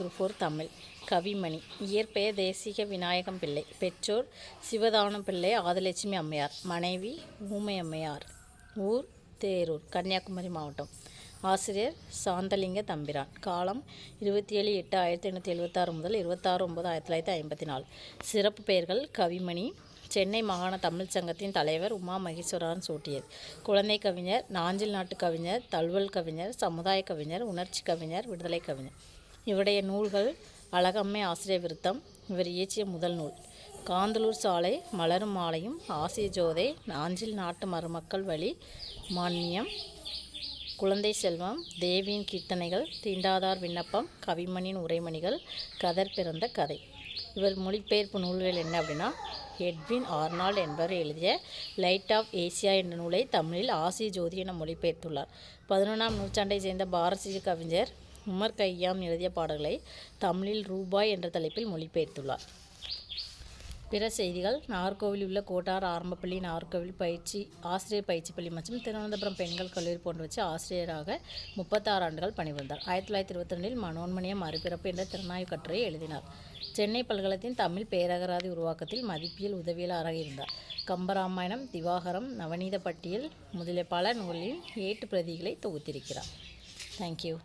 Group four Tamil. Kavimani. இயற்பெயர் தேசிக விநாயகம் பிள்ளை. பெற்றோர் சிவதானம் பிள்ளை ஆதிலட்சுமி அம்மையார். மனைவி ஊமை அம்மையார். ஊர் தேரூர் கன்னியாகுமரி மாவட்டம். ஆசிரியர் சாந்தலிங்க தம்பிரான். காலம் இருபத்தி ஏழு எட்டு ஆயிரத்தி எண்ணூற்றி எழுபத்தாறு முதல் இருபத்தாறு ஒம்பது ஆயிரத்தி தொள்ளாயிரத்தி ஐம்பத்தி நாலு சிறப்பு பெயர்கள் கவிமணி சென்னை மாகாண தமிழ் சங்கத்தின் தலைவர் உமா மகேஸ்வரன் சூட்டியது குழந்தை கவிஞர் நாஞ்சில் நாட்டு கவிஞர் தழுவல் கவிஞர் சமுதாய கவிஞர் உணர்ச்சி கவிஞர் விடுதலை கவிஞர். இவருடைய நூல்கள் அழகம்மை ஆசிரிய விருத்தம் இவர் இயற்றிய முதல் நூல். காந்தலூர் சாலை மலரும் மாலையும் ஆசிய ஜோதை நாஞ்சில் நாட்டு மருமக்கள் வழி மான்மியம் குழந்தை செல்வம் தேவியின் கீர்த்தனைகள் தீண்டாதார் விண்ணப்பம் கவிமணியின் உரைமணிகள் கதர் பிறந்த கதை. இவர் மொழிபெயர்ப்பு நூல்கள் என்ன அப்படின்னா எட்வின் ஆர்னால்ட் என்பவர் எழுதிய லைட் ஆஃப் ஏசியா என்ற நூலை தமிழில் ஆசிய ஜோதி என மொழிபெயர்த்துள்ளார். பதினொன்றாம் நூற்றாண்டை சேர்ந்த பாரசீக கவிஞர் உமர் கையாம் எழுதிய பாடல்களை தமிழில் ரூபாய் என்ற தலைப்பில் மொழிபெயர்த்துள்ளார். பிற செய்திகள் நாகர்கோவில் உள்ள கோட்டார் ஆரம்பப்பள்ளி நாகர்கோவில் பயிற்சி ஆசிரியர் பயிற்சி பள்ளி மற்றும் திருவனந்தபுரம் பெண்கள் கல்லூரி போன்றவற்றை ஆசிரியராக முப்பத்தாறு ஆண்டுகள் பணிபுரிந்தார். ஆயிரத்தி தொள்ளாயிரத்தி இருபத்தி ரெண்டில் மனோன்மணியம் மறுபிறப்பு என்ற திறனாய்வு கட்டுரையை எழுதினார். சென்னை பல்கலத்தின் தமிழ் பேரகராதி உருவாக்கத்தில் மதிப்பியல் உதவியாளராக இருந்தார். கம்பராமாயணம் திவாகரம் நவநீத பட்டியல் முதலிய பல நூலின் ஏட்டு பிரதிகளை தொகுத்திருக்கிறார். தேங்க்யூ